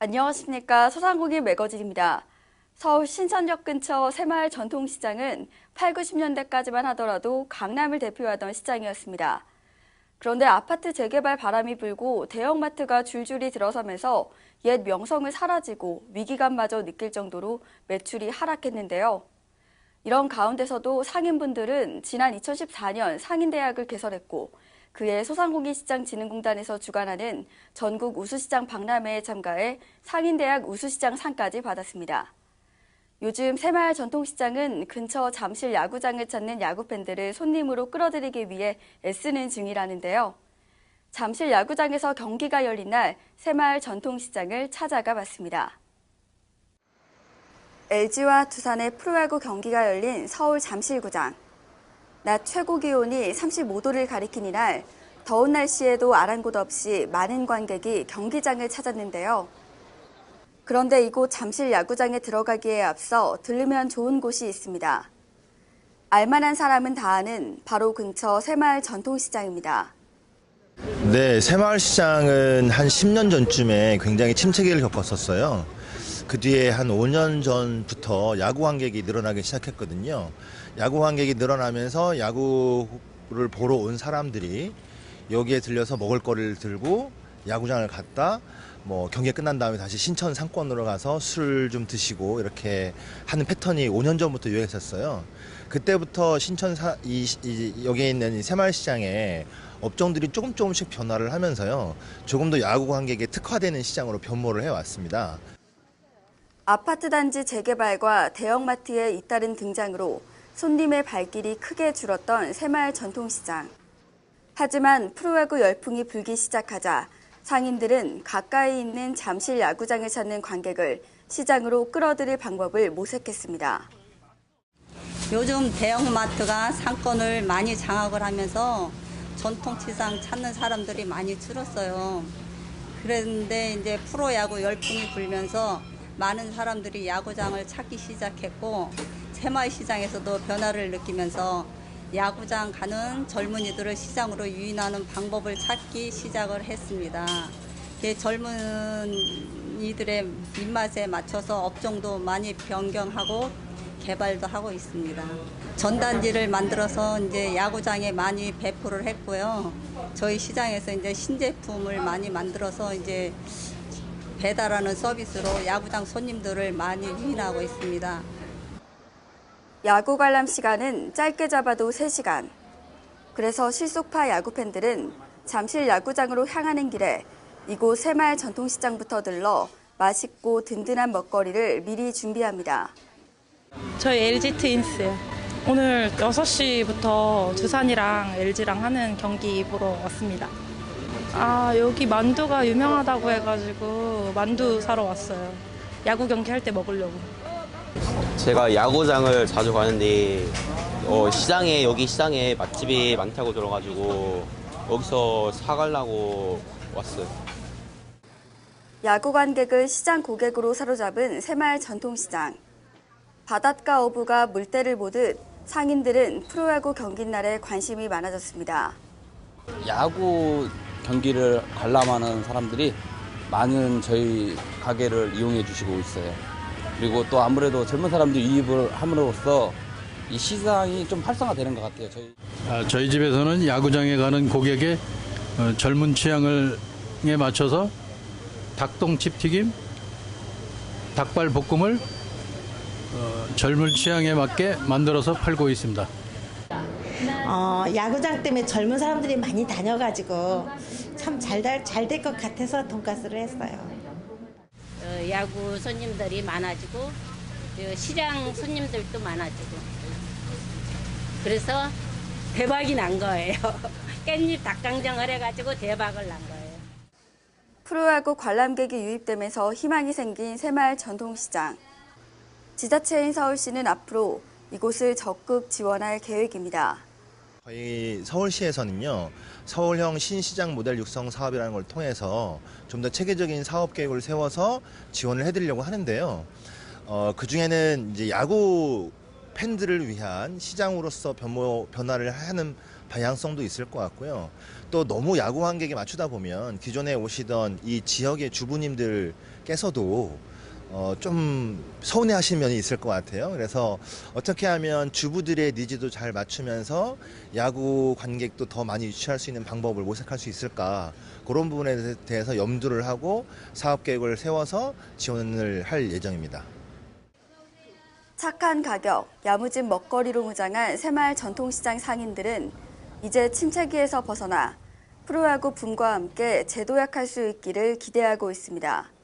안녕하십니까. 소상공인 매거진입니다. 서울 신천역 근처 새마을 전통시장은 8, 90년대까지만 하더라도 강남을 대표하던 시장이었습니다. 그런데 아파트 재개발 바람이 불고 대형마트가 줄줄이 들어서면서 옛 명성을 사라지고 위기감마저 느낄 정도로 매출이 하락했는데요. 이런 가운데서도 상인분들은 지난 2014년 상인대학을 개설했고 그해 소상공인시장진흥공단에서 주관하는 전국 우수시장 박람회에 참가해 상인대학 우수시장 상까지 받았습니다. 요즘 새마을 전통시장은 근처 잠실 야구장을 찾는 야구팬들을 손님으로 끌어들이기 위해 애쓰는 중이라는데요. 잠실 야구장에서 경기가 열린 날 새마을 전통시장을 찾아가 봤습니다. LG와 두산의 프로야구 경기가 열린 서울 잠실구장. 낮 최고 기온이 35도를 가리킨 이날 더운 날씨에도 아랑곳 없이 많은 관객이 경기장을 찾았는데요. 그런데 이곳 잠실 야구장에 들어가기에 앞서 들르면 좋은 곳이 있습니다. 알만한 사람은 다 아는 바로 근처 새마을 전통시장입니다. 네, 새마을시장은 한 10년 전쯤에 굉장히 침체기를 겪었었어요. 그 뒤에 한 5년 전부터 야구 관객이 늘어나기 시작했거든요. 야구 관객이 늘어나면서 야구를 보러 온 사람들이 여기에 들려서 먹을 거리를 들고 야구장을 갔다 뭐 경기 끝난 다음에 다시 신천 상권으로 가서 술 좀 드시고 이렇게 하는 패턴이 5년 전부터 유행했었어요. 그때부터 신천 사, 이, 이 여기에 있는 이 새마을시장에 업종들이 조금 조금씩 변화를 하면서요. 조금 더 야구 관객에 특화되는 시장으로 변모를 해왔습니다. 아파트 단지 재개발과 대형마트의 잇따른 등장으로 손님의 발길이 크게 줄었던 새마을 전통시장. 하지만 프로야구 열풍이 불기 시작하자 상인들은 가까이 있는 잠실 야구장을 찾는 관객을 시장으로 끌어들일 방법을 모색했습니다. 요즘 대형마트가 상권을 많이 장악을 하면서 전통시장 찾는 사람들이 많이 줄었어요. 그런데 이제 프로야구 열풍이 불면서 많은 사람들이 야구장을 찾기 시작했고 새마을 시장에서도 변화를 느끼면서 야구장 가는 젊은이들을 시장으로 유인하는 방법을 찾기 시작을 했습니다. 젊은이들의 입맛에 맞춰서 업종도 많이 변경하고 개발도 하고 있습니다. 전단지를 만들어서 이제 야구장에 많이 배포를 했고요. 저희 시장에서 이제 신제품을 많이 만들어서 이제 배달하는 서비스로 야구장 손님들을 많이 유인하고 있습니다. 야구 관람 시간은 짧게 잡아도 3시간. 그래서 실속파 야구 팬들은 잠실 야구장으로 향하는 길에 이곳 새마을 전통시장부터 들러 맛있고 든든한 먹거리를 미리 준비합니다. 저희 LG 트윈스요. 오늘 6시부터 두산이랑 LG랑 하는 경기 보러 왔습니다. 아, 여기 만두가 유명하다고 해가지고 만두 사러 왔어요. 야구 경기 할 때 먹으려고. 제가 야구장을 자주 가는데 어, 시장에 여기 시장에 맛집이 많다고 들어가지고 여기서 사가려고 왔어요. 야구 관객을 시장 고객으로 사로잡은 새마을 전통시장. 바닷가 어부가 물때를 보듯 상인들은 프로야구 경기 날에 관심이 많아졌습니다. 야구 경기를 관람하는 사람들이 많은 저희 가게를 이용해 주시고 있어요. 그리고 또 아무래도 젊은 사람들이 유입을 함으로써 이 시장이 좀 활성화되는 것 같아요. 저희 아, 저희 집에서는 야구장에 가는 고객의 어, 젊은 취향을 에 맞춰서 닭똥집 튀김, 닭발 볶음을 어, 젊은 취향에 맞게 만들어서 팔고 있습니다. 어, 야구장 때문에 젊은 사람들이 많이 다녀가지고 참잘될 것 같아서 돈가스를 했어요. 어, 야구 손님들이 많아지고 어, 시장 손님들도 많아지고 그래서 대박이 난 거예요. 깻잎 닭강정을 해가지고 대박을 난 거예요. 프로야구 관람객이 유입되면서 희망이 생긴 새마을 전통시장. 지자체인 서울시는 앞으로 이곳을 적극 지원할 계획입니다. 저희 서울시에서는요, 서울형 신시장 모델 육성 사업이라는 걸 통해서 좀 더 체계적인 사업 계획을 세워서 지원을 해드리려고 하는데요. 어, 그 중에는 이제 야구 팬들을 위한 시장으로서 변모, 변화를 하는 방향성도 있을 것 같고요. 또 너무 야구 관객에 맞추다 보면 기존에 오시던 이 지역의 주부님들께서도 어, 좀 서운해 하시는 면이 있을 것 같아요. 그래서 어떻게 하면 주부들의 니즈도 잘 맞추면서 야구 관객도 더 많이 유치할 수 있는 방법을 모색할 수 있을까 그런 부분에 대해서 염두를 하고 사업 계획을 세워서 지원을 할 예정입니다. 착한 가격, 야무진 먹거리로 무장한 새마을 전통시장 상인들은 이제 침체기에서 벗어나 프로야구 붐과 함께 재도약할 수 있기를 기대하고 있습니다.